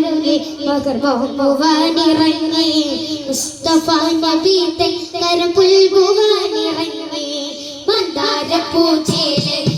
കരളൊരുങ്ങി മകർ മുസ്തഫ നബി തൻ കരം പുൽകുവാനിറങ്ങി മന്ദാര പൂജയിലെ